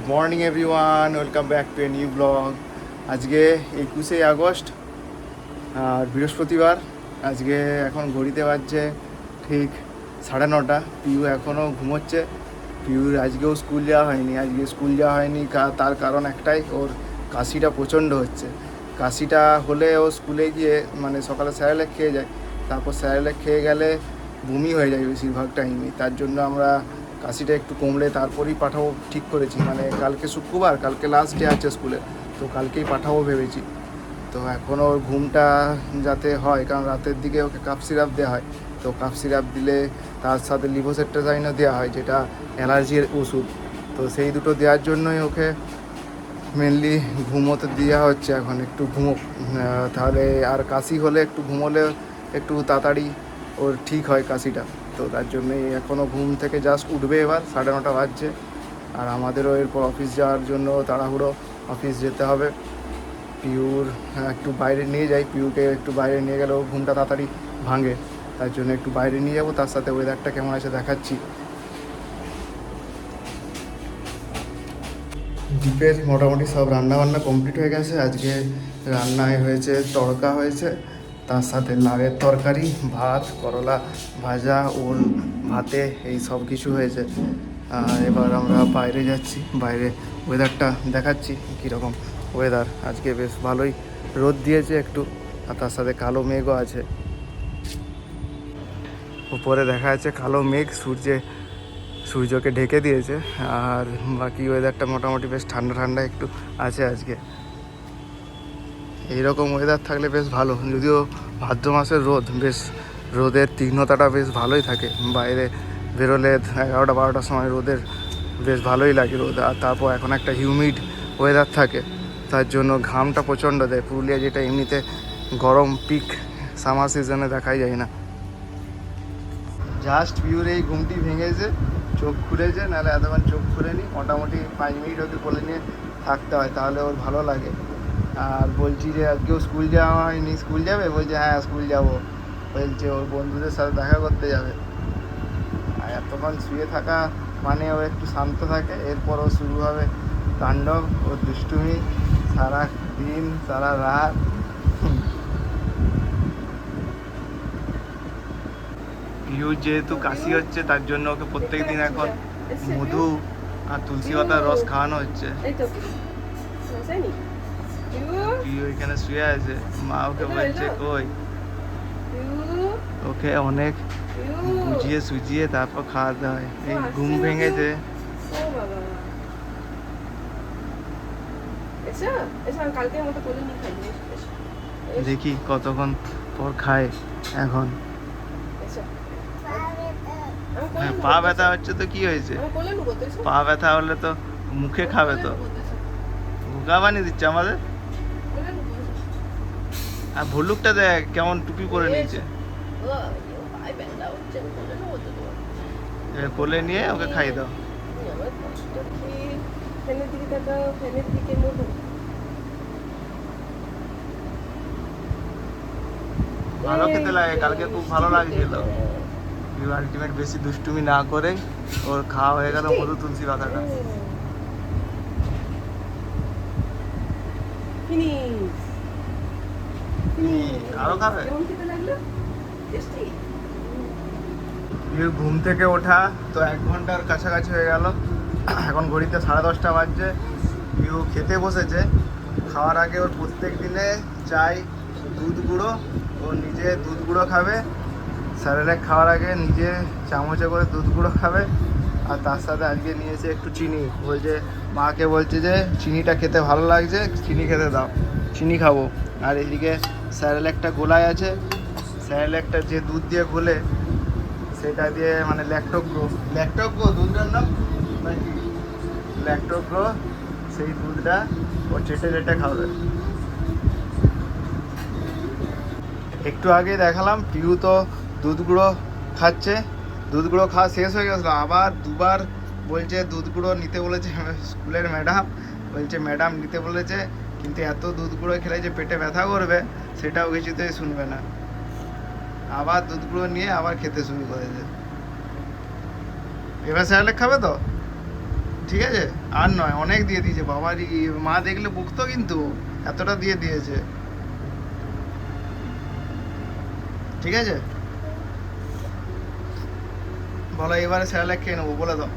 Good morning everyone welcome back to a new blog আজকে একুশে August, আর বৃহস্পতিবার। আজকে এখন ঘড়িতে বাজছে ঠিক সাড়ে নটা। পিউ এখনও ঘুমোচ্ছে। পিউর আজকেও স্কুল যাওয়া হয়নি। আজকে স্কুল যাওয়া হয়নি তার কারণ একটাই, ওর কাশিটা প্রচণ্ড হচ্ছে। কাশিটা হলে ও স্কুলে গিয়ে মানে সকালে স্যারেলেক খেয়ে যায়। তারপর স্যারেলেক খেয়ে গেলে বমি হয়ে যায় বেশিরভাগ টাইমে। তার জন্য আমরা কাশিটা একটু কমলে তারপরেই পাঠাবো ঠিক করেছি। মানে কালকে শুক্রবার, কালকে লাস্ট ডে আছে স্কুলে তো কালকেই পাঠাবো ভেবেছি। তো এখন ওর ঘুমটা যাতে হয়, কারণ রাতের দিকে ওকে কাপ সিরাপ দেওয়া হয়। তো কাপ সিরাপ দিলে তার সাথে লিভোসেট্রাজাইনও দেওয়া হয়, যেটা অ্যালার্জির ওষুধ। তো সেই দুটো দেওয়ার জন্যই ওকে মেনলি ঘুমোতে দেওয়া হচ্ছে এখন। একটু ঘুমো তাহলে আর কাশি হলে, একটু ঘুমোলে একটু তাড়াতাড়ি ওর ঠিক হয় কাশিটা। তো তার জন্যই এখনও ঘুম থেকে জাস্ট উঠবে এবার সাড়ে নটা বাজছে। আর আমাদেরও এরপর অফিস যাওয়ার জন্য তাড়াহুড়ো। অফিস যেতে হবে। পিউর হ্যাঁ, একটু বাইরে নিয়ে যাই। পিউকে একটু বাইরে নিয়ে গেলেও ঘুমটা তাড়াতাড়ি ভাঙে। তার জন্য একটু বাইরে নিয়ে যাব তার সাথে ওয়েদারটা কেমন আছে দেখাচ্ছি। দ্বীপের মোটামুটি সব রান্না বান্না কমপ্লিট হয়ে গেছে। আজকে রান্নায় হয়েছে তড়কা হয়েছে। তার সাথে লাউয়ের তরকারি, ভাত, করলা ভাজা ওল ভাতে এই সব কিছু হয়েছে। এবার আমরা বাইরে যাচ্ছি। বাইরে ওয়েদারটা দেখাচ্ছি কীরকম ওয়েদার আজকে বেশ ভালোই রোদ দিয়েছে একটু, আর তার সাথে কালো মেঘও আছে। উপরে দেখা যাচ্ছে কালো মেঘ, সূর্যে, সূর্যকে ঢেকে দিয়েছে। আর বাকি ওয়েদারটা মোটামুটি বেশ ঠান্ডা ঠান্ডা একটু আছে আজকে। এইরকম ওয়েদার থাকলে বেশ ভালো। যদিও ভাদ্র মাসের রোদ বেশ, রোদের তীক্ষ্ণতাটা বেশ ভালোই থাকে। বাইরে বেরোলে এগারোটা, বারোটার সময় রোদের বেশ ভালোই লাগে রোদ। আর তারপর এখন একটা হিউমিড ওয়েদার থাকে। তার জন্য ঘামটা প্রচণ্ড দেয়। পুরুলিয়া যেটা এমনিতে গরম পিক সামার সিজনে দেখাই যায় না। জাস্ট ভিউর এই ঘুমটি ভেঙেছে, চোখ খুলেছে, নাহলে এতক্ষণ চোখ খুলেনি। মোটামুটি পাঁচ মিনিট ওকে বলে নিয়ে থাকতে হয়, তাহলে ওর ভালো লাগে। আর বলছি যে আজকেও স্কুল যাওয়া হয়নি স্কুল যাবে? বলছে হ্যাঁ স্কুল যাব। বলছে ওর বন্ধুদের সাথে দেখা করতে যাবে। আর এতক্ষণ শুয়ে থাকা মানে ও একটু শান্ত থাকে এরপর ও শুরু হবে তাণ্ডব ও দুষ্টুমি সারা দিন সারা রাত। পিউ যেহেতু কাশি হচ্ছে তার জন্য ওকে প্রত্যেক দিন এখন মধু আর তুলসী পাতার রস খাওয়ানো হচ্ছে। এই তো জানি পিউ এখানে শুয়ে আছে মা ওকে বলছে কই ওকে অনেক বুঝিয়ে সুজিয়ে তারপর খাওয়াতে হয়। এই ঘুম ভেঙেছে দেখি কতক্ষণ পর খায় এখন। হ্যাঁ পা ব্যথা হচ্ছে তো কি হয়েছে। পা ব্যথা হলে তো মুখে খাবে তো। ভুগা বানিয়ে দিচ্ছে আমাদের। আর ভল্লুকটা দেখ কেমন টুপি পরে নিয়েছে। কোলে নিয়ে ওকে খাইয়ে দাও। ভালো খেতে লাগে কালকে খুব ভালো লাগছিল। আলটিমেট বেশি দুষ্টুমি না করে ওর খাওয়া হয়ে গেল মধু তুলসী পাতাটা. খাবে? ঘুম থেকে ওঠা, তো এক ঘণ্টার কাছাকাছি হয়ে গেল। এখন ঘড়িতে সাড়ে দশটা বাজছে। পিউ খেতে বসেছে। খাওয়ার আগে ওর প্রত্যেক দিনে চাই দুধ গুঁড়ো। ও নিজে দুধ গুঁড়ো খাবে। স্যারেলেক খাওয়ার আগে নিজে চামচে করে দুধ গুঁড়ো খাবে। আর তার সাথে আজকে নিয়েছে একটু চিনি। বলছে, মাকে বলছে যে, চিনিটা খেতে ভালো লাগছে, চিনি খেতে দাও। চিনি খাব। আর এদিকে স্যারেলেকটা গোলায় আছে। স্যারেলেকটা যে দুধ দিয়ে গোলে সেটা দিয়ে মানে ল্যাকটোগ্রো ল্যাকটোগ্রো দুধটার নাম? ল্যাকটোগ্রো সেই দুধটা ও চেটে চেটে খাবে। একটু আগে দেখালাম, পিউ তো দুধ গুঁড়ো খাচ্ছে। দুধ গুঁড়ো খাওয়া শেষ হয়ে গেছিল। আবার দুবার বলছে, দুধ গুঁড়ো নিতে বলেছে স্কুলের ম্যাডাম। বলছে, ম্যাডাম, নিতে বলেছে। কিন্তু এত দুধ গুঁড়ো খেলে যে পেটে ব্যথা করবে সেটাও কিছুতেই শুনবে না। আবার দুধ গুঁড়ো নিয়ে আবার খেতে শুরু করেছে এবার স্যারেলেক খাবে তো? ঠিক আছে? আর নয় অনেক দিয়ে দিয়েছে। বাবারই মা দেখলে বকতো কিন্তু এতটা দিয়ে দিয়েছে। ঠিক আছে? বলো এবারে স্যালাড খেয়ে নেব বলে দাও।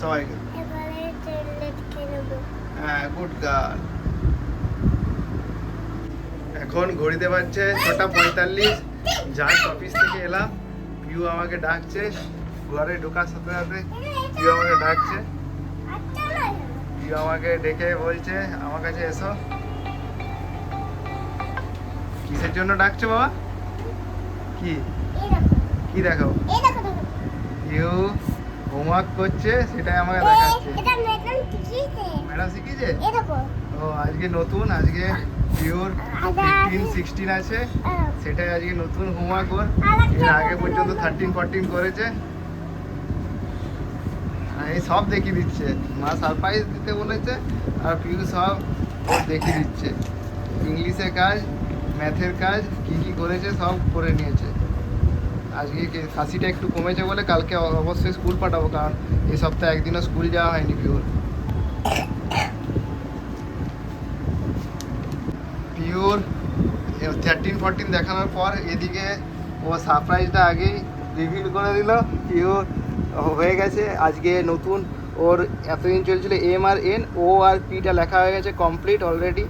সবাইকে। হ্যাঁ গুড গার্ল। এখন ঘড়িতে বাজছে ছটা পঁয়তাল্লিশ। যার অফিস থেকে এলাম পিউ আমাকে ডাকছে ঘরে ঢোকার সাথে সাথে পিউ আমাকে ডাকছে। পিউ আমাকে ডেকে বলছে আমার কাছে এসো। কিসের জন্য ডাকছো বাবা? কি? কি দেখো পিউ হোমওয়ার্ক করছে সেটাই আমাকে দেখাচ্ছে। ম্যাডাম শিখিয়েছে। ও আজকে নতুন আজকে পিওর ফিফটিন সিক্সটিন আছে। সেটাই আজকে নতুন হোমওয়ার্ক ওর। এর আগে পর্যন্ত থার্টিন ফোরটিন করেছে। আর এই সব দেখিয়ে দিচ্ছে। মা সারপ্রাইজ দিতে বলেছে আর পিউ সব দেখিয়ে দিচ্ছে। ইংলিশের কাজ ম্যাথের কাজ কি কি করেছে সব করে নিয়েছে। আজকে কে- খাসিটা একটু কমেছে বলে কালকে অবশ্যই স্কুল পাঠাবো কারণ এই সপ্তাহে একদিনও স্কুল যাওয়া হয়নি পিওর পিওর থার্টিন ফোরটিন দেখানোর পর এদিকে ও সারপ্রাইজটা আগেই রিভিল করে দিল পিওর হয়ে গেছে। আজকে নতুন ওর এতদিন চলছিল এম আর এন ও আর পিটা লেখা হয়ে গেছে কমপ্লিট অলরেডি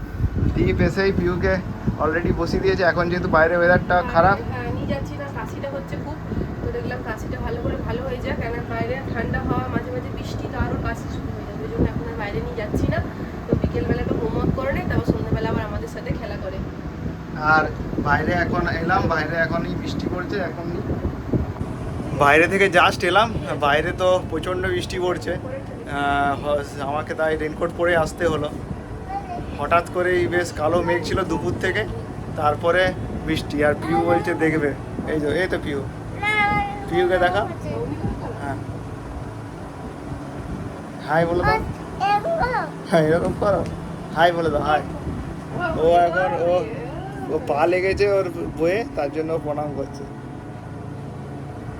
দ্বীপ এসেই পিউকে অলরেডি বসিয়ে দিয়েছে। এখন যেহেতু বাইরে ওয়েদারটা খারাপ। হ্যাঁ যাচ্ছি না কাশিটা হচ্ছে খুব। তো দেখলাম কাশিটা ভালো করে ভালো হয়ে যাক। কেন বাইরে ঠান্ডা হাওয়া মাঝে মাঝে বৃষ্টি তো আরও কাশি শুরু হয়ে যাবে ওই জন্য এখন আর বাইরে নিয়ে যাচ্ছি না তো বিকেলবেলা একটু হোমওয়ার্ক করে নেয় তারপর সন্ধ্যাবেলা আবার আমাদের সাথে খেলা করে আর বাইরে এখন এলাম বাইরে এখনই বৃষ্টি পড়ছে এখন বাইরে থেকে জাস্ট এলাম বাইরে তো প্রচণ্ড বৃষ্টি পড়ছে। আমাকে তাই রেনকোট পরে আসতে হলো। হঠাৎ করেই বেশ কালো মেঘ ছিল দুপুর থেকে তারপরে বৃষ্টি আর পিউ বলছে দেখবে। এই তো এই তো পিউ পিউকে দেখা? হ্যাঁ। হাই বলে দাও। হ্যাঁ এরকম করো। হাই বলে দাও হাই ও এখন ও ও পা লেগেছে ওর বয়ে তার জন্য প্রণাম করছে।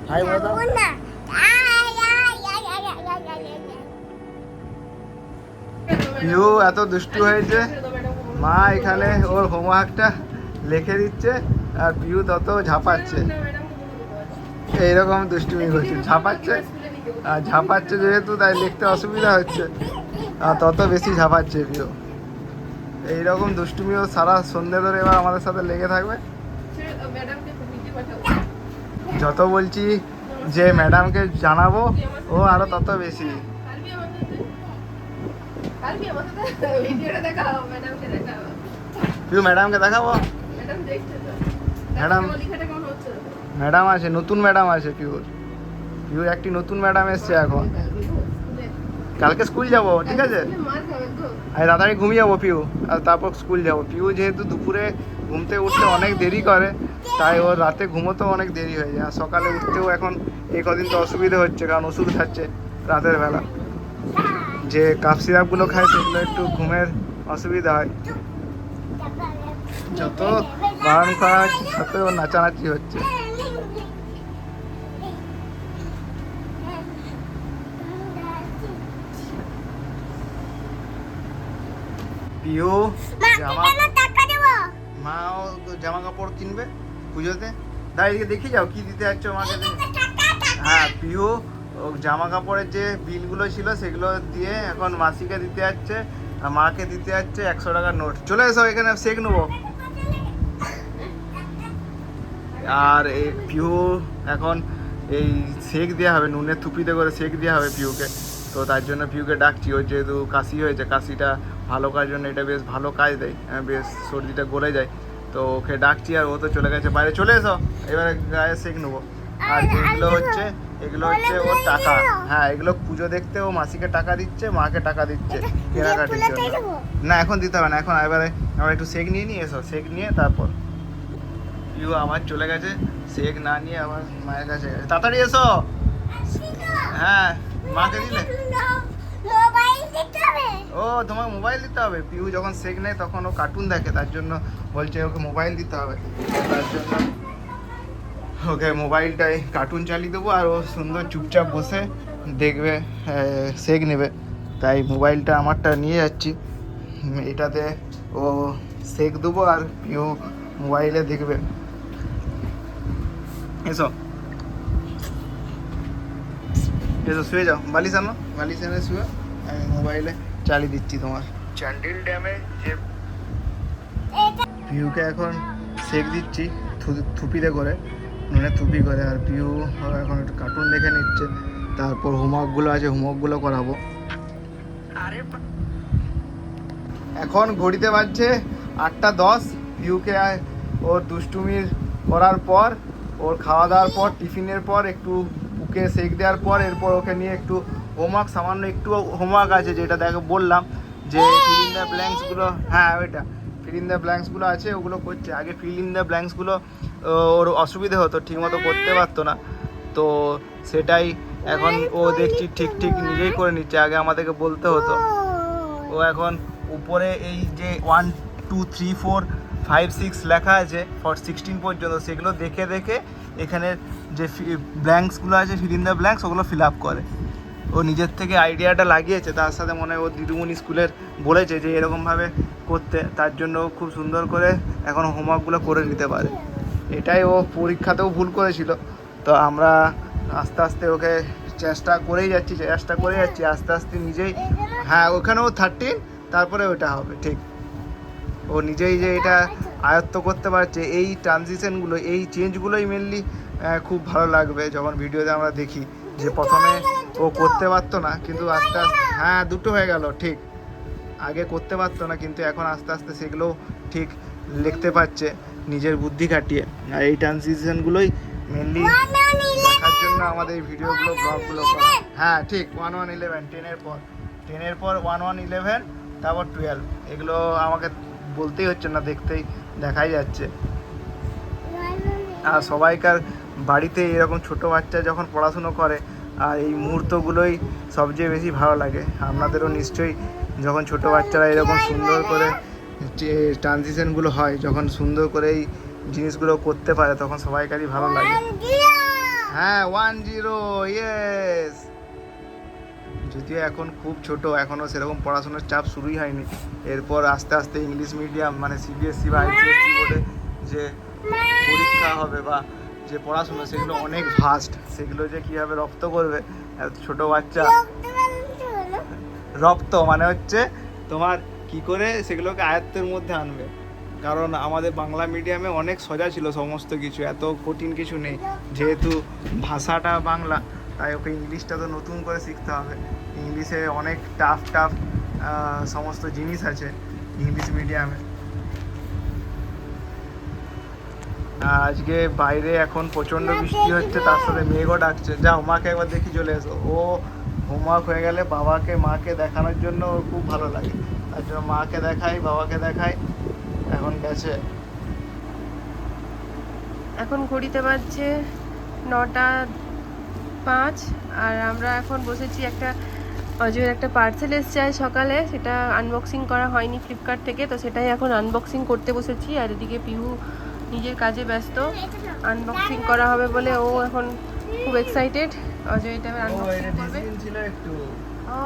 হাই বলো ইউ এত দুষ্টু হয়েছে। মা এখানে ওর হোমওয়ার্কটা লিখে দিচ্ছে আর পিউ তত ঝাঁপাচ্ছে। এইরকম দুষ্টুমি করছে। ঝাঁপাচ্ছে। আর ঝাঁপাচ্ছে যেহেতু তাই লিখতে অসুবিধা হচ্ছে। আর তত বেশি ঝাঁপাচ্ছে পিউ। এইরকম দুষ্টুমিও সারা সন্ধে ধরে এবার আমাদের সাথে লেগে থাকবে। যত বলছি যে ম্যাডামকে জানাব ও আরও তত বেশি। দেখাও ম্যাডামকে দেখাবো? ম্যাডাম ম্যাডাম আছে নতুন ম্যাডাম আছে পিউর পিউর একটি নতুন ম্যাডাম এসছে এখন। কালকে স্কুল যাব ঠিক আছে? আমি তাড়াতাড়ি ঘুমিয়ে যাব পিউ। আর তারপর স্কুল যাব। পিউ যেহেতু দুপুরে ঘুমতে উঠতে অনেক দেরি করে তাই ওর রাতে ঘুমোতেও অনেক দেরি হয়ে যায়। আর সকালে উঠতেও এখন এই কদিন তো অসুবিধা হচ্ছে কারণ ওষুধ খাচ্ছে রাতের বেলা। যে কাপ সিরাপগুলো খায় সেগুলো একটু ঘুমের অসুবিধা হয়। যত বারণ করা হচ্ছে তত নাচানাচি হচ্ছে। মা, জামা এখানে টাকা দেবো। মা জামা কাপড় কিনবে পুজোতে। দাঁড়িয়ে দেখি যাও কি দিতে যাচ্ছ মাকে হ্যাঁ পিউ ও জামা কাপড়ের যে বিলগুলো ছিল সেগুলো দিয়ে এখন মাসিকে দিতে যাচ্ছে আর মাকে দিতে যাচ্ছে একশো টাকার নোট। চলে এসো এখানে শেখ নেব। আর এই পিউ এখন এই শেক দেওয়া হবে নুনের থুপিতে করে শেক দেওয়া হবে পিউকে তো তার জন্য পিউকে ডাকছি ওর যেহেতু কাশি হয়েছে কাশিটা ভালো কাজ জন্য এটা বেশ ভালো কাজ দেয়। বেশ সর্দিটা গলে যায়। তো ওকে ডাকছি আর ও তো চলে গেছে বাইরে। চলে এসো। এবারে গায়ে শেক নেব। আর এগুলো হচ্ছে এগুলো হচ্ছে ওর টাকা। হ্যাঁ এগুলো পুজো দেখতে ও মাসিকে টাকা দিচ্ছে মাকে টাকা দিচ্ছে কেনাকাটির জন্য। না এখন দিতে হবে না এখন এবারে আমরা একটু শেক নিয়ে নিয়ে এসো শেক নিয়ে তারপর। ইউ আমার চলে গেছে শেক না নিয়ে আমার মায়ের কাছে গেছে। তাড়াতাড়ি এসো। হ্যাঁ মাকে দিলে। ও তোমার মোবাইল দিতে হবে। পিউ যখন শেক নেয়, তখন ও কার্টুন দেখে, তার জন্য বলছে ওকে মোবাইল দিতে হবে। তার জন্য ওকে মোবাইলটাই কার্টুন চালিয়ে দেবো, আর ও সুন্দর চুপচাপ বসে দেখবে শেক নেবে। তাই মোবাইলটা আমারটা নিয়ে যাচ্ছি। এটাতে ও সেক দেবো, আর পিউ মোবাইলে দেখবে। এসো। এসো, শুয়ে যাও। বালিশ আনো। বালিশ এনে শুয়ে। আমি মোবাইলে চালিয়ে দিচ্ছি তোমার। চ্যান্ডিল ড্যামে যে পিউকে এখন সেক দিচ্ছি থুপিতে করে নুনে থুপি করে। আর পিউ এখন একটু কার্টুন দেখে নিচ্ছে। তারপর হোমওয়ার্কগুলো আছে হোমওয়ার্কগুলো করাবো। এখন ঘড়িতে বাজছে আটটা দশ। পিউকে ওর দুষ্টুমির করার পর ওর খাওয়া দাওয়ার পর টিফিনের পর একটু বুকে সেক দেওয়ার পর এরপর ওকে নিয়ে একটু হোমওয়ার্ক সামান্য একটু হোমওয়ার্ক আছে যেটা দেখে বললাম যে ফিল ইন দ্য ব্ল্যাঙ্কসগুলো হ্যাঁ ওইটা ফিল ইন দ্য ব্ল্যাঙ্কসগুলো আছে ওগুলো করছে। আগে ফিল ইন দ্য ব্ল্যাঙ্কসগুলো ওর অসুবিধে হতো ঠিকমতো করতে পারতো না। তো সেটাই এখন ও দেখছি ঠিক ঠিক নিজেই করে নিচ্ছে আগে আমাদেরকে বলতে হতো। ও এখন উপরে এই যে one two three four five six লেখা আছে ফর সিক্সটিন পর্যন্ত সেগুলো দেখে দেখে এখানে যে ব্ল্যাঙ্কসগুলো আছে ফিল ইন দ্য ব্ল্যাঙ্কস ওগুলো ফিল আপ করে। ও নিজের থেকে আইডিয়াটা লাগিয়েছে, তার সাথে মনে হয় ও দিদুমণি স্কুলের বলেছে যে এরকমভাবে করতে, তার জন্য খুব সুন্দর করে এখন হোমওয়ার্কগুলো করে নিতে পারে। এটাই ও পরীক্ষাতেও ভুল করেছিল। তো আমরা আস্তে আস্তে ওকে চেষ্টা করেই যাচ্ছি, চেষ্টা করে যাচ্ছি, আস্তে আস্তে নিজেই হ্যাঁ ওখানেও থার্টিন তারপরে ওটা হবে, ঠিক। ও নিজেই যে এটা আয়ত্ত করতে পারছে, এই ট্রানজিশনগুলো এই চেঞ্জগুলোই মেনলি খুব ভালো লাগবে যখন ভিডিওতে আমরা দেখি যে প্রথমে ও করতে পারতো না, কিন্তু আস্তে আস্তে হ্যাঁ দুটো হয়ে গেল, ঠিক। আগে করতে পারতো না, কিন্তু এখন আস্তে আস্তে সেগুলো ঠিক লিখতে পারছে, নিজের বুদ্ধি খাটিয়ে। আর এই ট্রানজিশনগুলোই মেনলি দেখার জন্য আমাদের ভিডিওগুলো ব্লগগুলো করা। হ্যাঁ ঠিক ওয়ান ওয়ান ইলেভেন টেনের পর টেনের পর ওয়ান ওয়ান ইলেভেন তারপর টুয়েলভ এগুলো আমাকে বলতেই হচ্ছে না, দেখতেই দেখাই যাচ্ছে। আর সবাইকার বাড়িতে এরকম ছোট বাচ্চা যখন পড়াশুনো করে আর এই মুহূর্তগুলোই সবচেয়ে বেশি ভালো লাগে। আপনাদেরও নিশ্চয়ই যখন ছোট বাচ্চারা এরকম সুন্দর করে ট্রানজিশনগুলো হয় যখন সুন্দর করে এই জিনিসগুলো করতে পারে তখন সবাইকারই ভালো লাগে। হ্যাঁ ওয়ান জিরো ইয়েস যদিও এখন খুব ছোট এখনও সেরকম পড়াশোনার চাপ শুরুই হয়নি। এরপর আস্তে আস্তে ইংলিশ মিডিয়াম মানে সিবিএসসি বা আইসিএসসি বোর্ডে যে পরীক্ষা হবে বা যে পড়াশোনা, সেগুলো অনেক ভাস্ট সেগুলো যে কীভাবে রপ্ত করবে ছোট বাচ্চা। রপ্ত মানে হচ্ছে তোমার কি করে সেগুলোকে আয়ত্তের মধ্যে আনবে। কারণ আমাদের বাংলা মিডিয়ামে অনেক সোজা ছিল সমস্ত কিছু, এত কঠিন কিছু নেই। যেহেতু ভাষাটা বাংলা, তাই ওকে ইংলিশটা তো নতুন করে শিখতে হবে। ইংলিশে অনেক টাফ টাফ সমস্ত জিনিস আছে ইংলিশ মিডিয়ামে আজকে বাইরে এখন প্রচণ্ড বৃষ্টি হচ্ছে তার সাথে মেঘও ডাকছে। যাও মাকে একবার দেখি চলে এসো। ও হোমওয়ার্ক হয়ে গেলে বাবাকে মাকে দেখানোর জন্য ওর খুব ভালো লাগে। তার জন্য মাকে দেখাই বাবাকে দেখাই এখন গেছে। এখন ঘড়িতে বাজছে নটা পাঁচ আর আমরা এখন বসেছি একটা অজয়ের একটা পার্সেল এসছে আজ সকালে। সেটা আনবক্সিং করা হয়নি ফ্লিপকার্ট থেকে তো সেটাই এখন আনবক্সিং করতে বসেছি। আর এদিকে পিহু নিজের কাজে ব্যস্ত। আনবক্সিং করা হবে বলে ও এখন খুব এক্সাইটেড অজয় এটা আনবক্সিং করবে ছিল একটু। ও।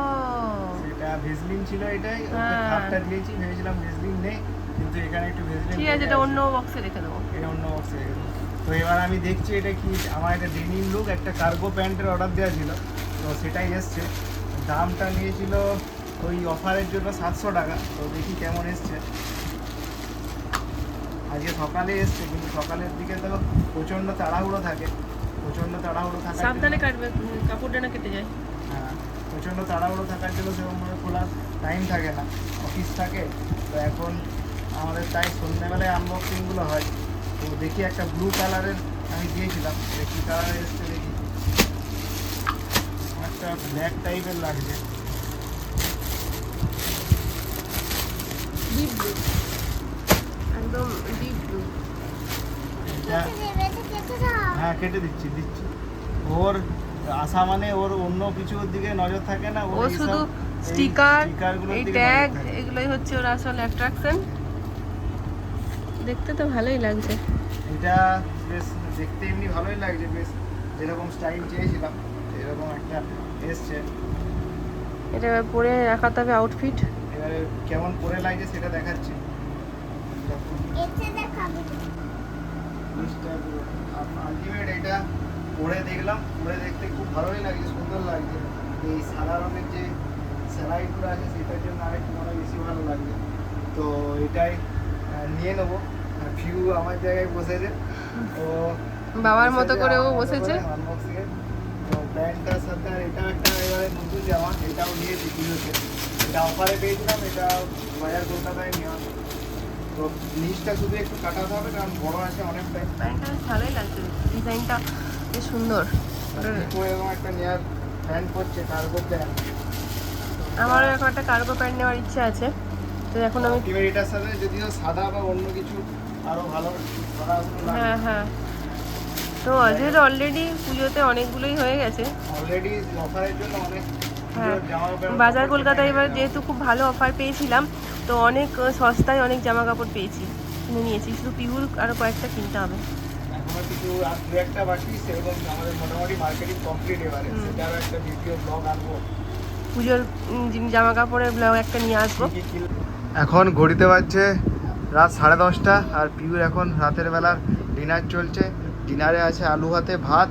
সেটা ভেসলিন ছিল এটাই। ওকে হ্যাঁ। দিয়েছি ভেবেছিলাম ভেসলিন নেই কিন্তু এখানে একটু ভেজলিন ঠিক আছে এটা অন্য বক্সে রেখে দেবো। এটা অন্য বক্সে রেখে দেবো। তো এবার আমি দেখছি এটা কি আমার একটা ডেনিম লুক একটা কার্গো প্যান্টের অর্ডার দেওয়া ছিল। তো সেটাই এসছে। দামটা নিয়েছিল ওই অফারের জন্য সাতশো টাকা। তো দেখি কেমন এসছে। আজকে সকালে এসছে কিন্তু সকালের দিকে তো প্রচণ্ড তাড়াহুড়ো থাকে প্রচণ্ড তাড়াহুড়ো থাকার সাবধানে কাটবে উম, কাপড়টা না কেটে যায়। হ্যাঁ প্রচণ্ড তাড়াহুড়ো থাকার জন্য সেরকমভাবে খোলার টাইম থাকে না অফিস থাকে। তো এখন আমাদের তাই সন্ধ্যেবেলায় আনবক্সিংগুলো হয়। তো দেখি একটা ব্লু কালারের আমি দিয়েছিলাম দেখি কালার এসছে দেখি। একটা ব্ল্যাক টাইপের লাগছে। ডিপ ব্লু একদম ডিপ ব্লু হ্যাঁ কেটে দিচ্ছি দিচ্ছি। ওর আসা মানে ওর অন্য কিছুর দিকে নজর থাকে না ও শুধু স্টিকার এই ট্যাগ এগুলোই হচ্ছে ওর আসল অ্যাট্রাকশন দেখতে তো ভালোই লাগছে। এটা বেশ দেখতে এমনি ভালোই লাগছে বেশ যেরকম স্টাইল চেয়েছিলাম এরকম একটা এসছে। এটা এবার পরে রাখাতে হবে আউটফিট এবারে কেমন পরে লাগছে সেটা দেখাচ্ছি। আলটিমেট এটা পরে দেখলাম। পরে দেখতে খুব ভালোই লাগছে সুন্দর লাগছে। এই সাদা রঙের যে স্যালাইগুলো আছে সেটার জন্য আরেকটু মনে বেশি ভালো তো এটাই নিয়ে নেব। ভিউ আমার জায়গায় বসেছে। ও বাবার মতো করে ও বসেছে তো প্যান্টটার সাথে আর এটাও একটা এবারে নতুন জামা এটাও নিয়েছি পুজোতে এটা অফারে পেয়েছিলাম এটা বাজার কলকাতায় নেওয়া। তো নিচটা শুধু একটু কাটাতে হবে কারণ বড় আছে অনেকটাই ভালোই লাগছে ডিজাইনটা বেশ সুন্দর। একটা নেয়ার প্যান্ট কার্গো প্যান্ট আমারও এখন একটা কার্গো প্যান্ট নেওয়ার ইচ্ছা আছে। তো এখন আমি এটার সাথে যদিও সাদা বা অন্য কিছু আরও ভালো হ্যাঁ হ্যাঁ। তো যেহেতু অলরেডি পুজোতে অনেকগুলোই হয়ে গেছে। অলরেডি অফারের জন্য অনেক হ্যাঁ বাজার কলকাতায় এবার যেহেতু খুব ভালো অফার পেয়েছিলাম তো অনেক সস্তায় অনেক জামা কাপড় পেয়েছি কিনে নিয়েছি। শুধু পিহুর আরও কয়েকটা কিনতে হবে। কিছু দু একটা বাকি সেরকম আমাদের মোটামুটি মার্কেটিং কমপ্লিট এবারে। সেটারও একটা ভিডিও ব্লগ আনব। পুজোর জামা কাপড়ের ব্লগ একটা নিয়ে আসব। এখন ঘড়িতে বাজছে রাত সাড়ে দশটা আর পিউর এখন রাতের বেলার ডিনার চলছে। ডিনারে আছে আলু ভাতে ভাত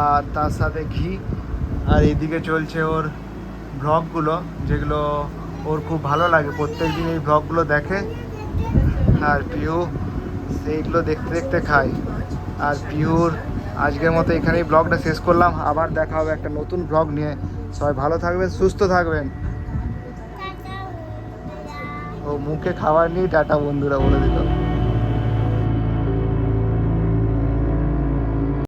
আর তার সাথে ঘি। আর এইদিকে চলছে ওর ব্লগগুলো যেগুলো ওর খুব ভালো লাগে। প্রত্যেক দিন এই ব্লগগুলো দেখে। আর পিউ সেইগুলো দেখতে দেখতে খায় আর পিউর আজকের মতো এখানেই ব্লগটা শেষ করলাম। আবার দেখা হবে একটা নতুন ব্লগ নিয়ে। সবাই ভালো থাকবেন সুস্থ থাকবেন। ও মুখে খাবার নিয়ে টাটা বন্ধুরা বলে দিল।